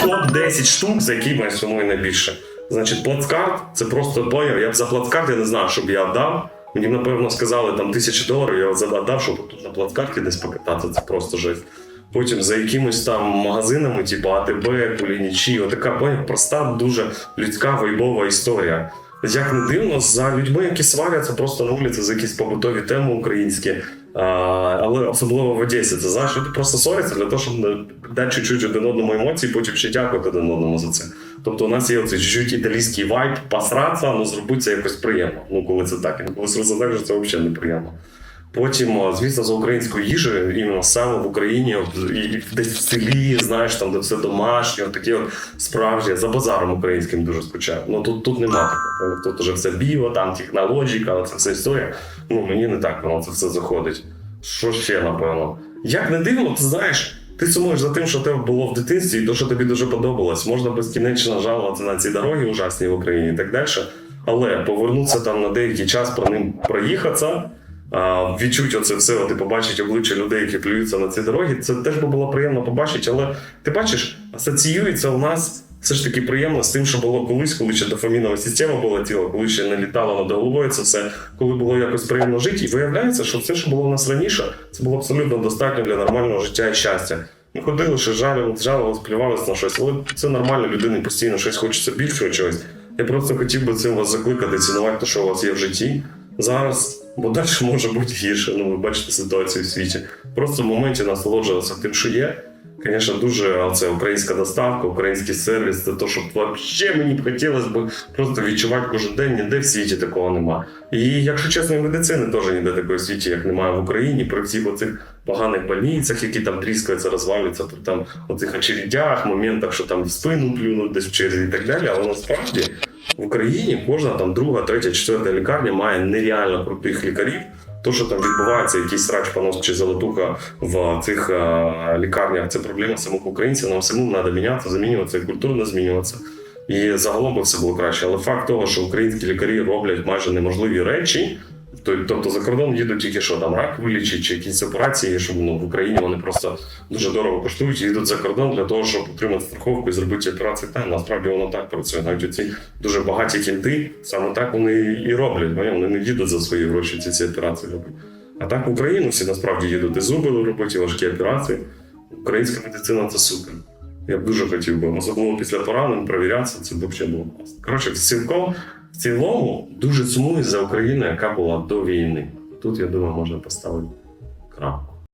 топ 10 штук, за які мене сумує найбільше. Значить, плацкарт це просто плеєр. Я б за плацкарт я не знаю, що б я дав. Мені напевно сказали там тисячі доларів, я задав, щоб тут на плацкарті десь покататися, це просто жесть. Потім за якимось там магазинами, типу АТБ, Кулінічі, отака поняв, проста, дуже людська вайбова історія. Як не дивно, за людьми, які сваряться просто на вулиці за якісь побутові теми українські, а, але особливо в Одесі, це знаєш, просто ссоряться для того, щоб дати чуть-чуть один одному емоції, потім ще дякувати один одному за це. Тобто у нас є оцей чуть-чуть італійський вайб, посратися, але зробити це якось приємно. Ну, коли це так, коли це так, це взагалі неприємно. Потім, звісно, за українською їжею, іменно саме в Україні, і, десь в селі, знаєш, там де все домашнє, от такі от справжні, за базаром українським дуже скучаю. Ну тут, тут нема такого. Тут уже все біо, там технологіка, це все історія. Ну мені не так воно це все заходить. Що ще, напевно? Як не дивно, ти знаєш, ти сумуєш за тим, що тебе було в дитинстві, і то, що тобі дуже подобалось. Можна безкінечно жалуватися на ці дороги ужасні в Україні і так далі. Але повернутися там на деякий час про ним проїхатися. А, відчуть оце все, і побачить обличчя людей, які плюються на ці дороги. Це теж би було приємно побачити, але ти бачиш, асоціюється у нас все ж таки приємно з тим, що було колись, коли ще дофамінова система була тіло, коли ще не літало над головою це все, коли було якось приємно жити. І виявляється, що все, що було у нас раніше, це було абсолютно достатньо для нормального життя і щастя. Ми ходили, що жалювали, жалувалися, плювалися на щось, але це нормально, людині постійно щось хочеться більшого чогось. Я просто хотів би цим вас закликати, цінувати те, що у вас є в житті зараз, бо далі може бути гірше. Ну, ви бачите ситуацію в світі. Просто в моменті насолоджуватися тим, що є. Звісно, дуже це українська доставка, український сервіс. Це те, що взагалі мені б хотілося б просто відчувати кожен день, ніде в світі такого нема. І якщо чесно, медицини теж ніде такої в світі, як немає в Україні, при всіх оцих поганих больницях, які там тріскаються, розвалюються, при там оцих очередях, моментах, що там в спину плюнуть десь в черзі і так далі. Але насправді в Україні кожна там друга, третя, четверта лікарня має нереально крутих лікарів. То, що там відбувається, якийсь срач понос чи золотуха в цих е, лікарнях, це проблема самих українців. Нам самим треба мінятися, замінюватися культурно змінюватися. І загалом би все було краще. Але факт того, що українські лікарі роблять майже неможливі речі, тобто за кордон їдуть тільки що там рак вилічить чи якісь операції, щоб ну, в Україні вони просто дуже дорого коштують, їдуть за кордон для того, щоб отримати страховку і зробити операції там. Насправді воно так працює. Навіть ці дуже багаті кінти, саме так вони і роблять. Вони не їдуть за свої гроші ці, ці операції робити. А так в Україну всі насправді їдуть і зуби робити, важкі операції. Українська медицина це супер. Я б дуже хотів би, особливо після поранень, провірятися, це б взагалі було класно. Коротше, цілком, в цілому дуже сумую за Україну, яка була до війни. Тут, я думаю, можна поставити крапку.